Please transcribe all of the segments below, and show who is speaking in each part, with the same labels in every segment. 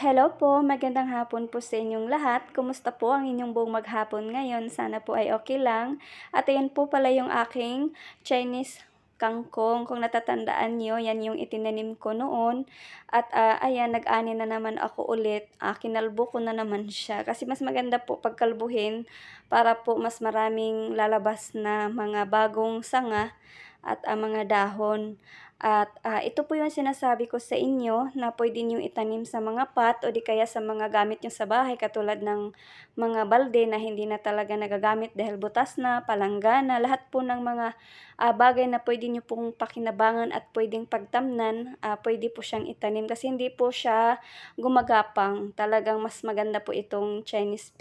Speaker 1: Hello po, magandang hapon po sa inyong lahat. Kumusta po ang inyong buong maghapon ngayon? Sana po ay okay lang. At ayan po pala yung aking Chinese kangkong. Kung natatandaan nyo, yan yung itinanim ko noon. At ah, ayan, nag-ani na naman ako ulit. Ah, kinalbo ko na naman siya. Kasi mas maganda po pagkalbuhin para po mas maraming lalabas na mga bagong sanga at ah, mga dahon. At ah, ito po yung sinasabi ko sa inyo na pwede nyo itanim sa mga pot o di kaya sa mga gamit nyo sa bahay katulad ng mga balde na hindi na talaga nagagamit dahil butas na, palanggana, lahat po ng mga ah, bagay na pwede nyo pong pakinabangan at pwedeng pagtamnan, ah, pwede po siyang itanim kasi hindi po siya gumagapang. Talagang mas maganda po itong Chinese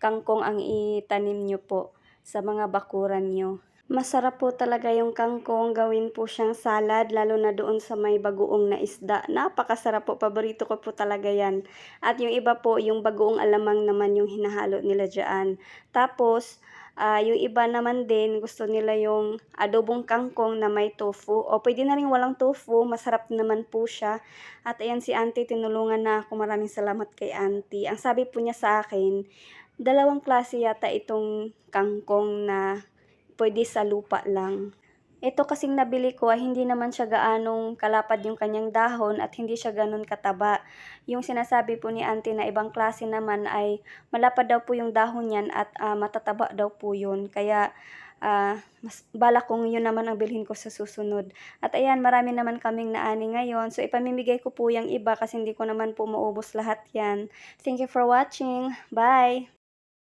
Speaker 1: kangkong ang itanim nyo po sa mga bakuran nyo. Masarap po talaga yung kangkong, gawin po siyang salad, lalo na doon sa may bagoong na isda. Napakasarap po, paborito ko po talaga yan. At yung iba po, yung bagoong alamang naman yung hinahalo nila dyan. Tapos, ah, yung iba naman din, gusto nila yung adobong kangkong na may tofu. O pwede na rin walang tofu, masarap naman po siya. At ayan si auntie, tinulungan na ako. Maraming salamat kay auntie. Ang sabi po niya sa akin, dalawang klase yata itong kangkong na pwede sa lupa lang. Ito kasing nabili ko ay hindi naman siya gaanong kalapad yung kanyang dahon at hindi siya ganun kataba. Yung sinasabi po ni auntie na ibang klase naman ay malapad daw po yung dahon niyan at ah, matataba daw po yun. Kaya ah, mas bala kong yun naman ang bilhin ko sa susunod. At ayan, marami naman kaming naani ngayon. So ipamimigay ko po yung iba kasi hindi ko naman po maubos lahat yan. Thank you for watching. Bye!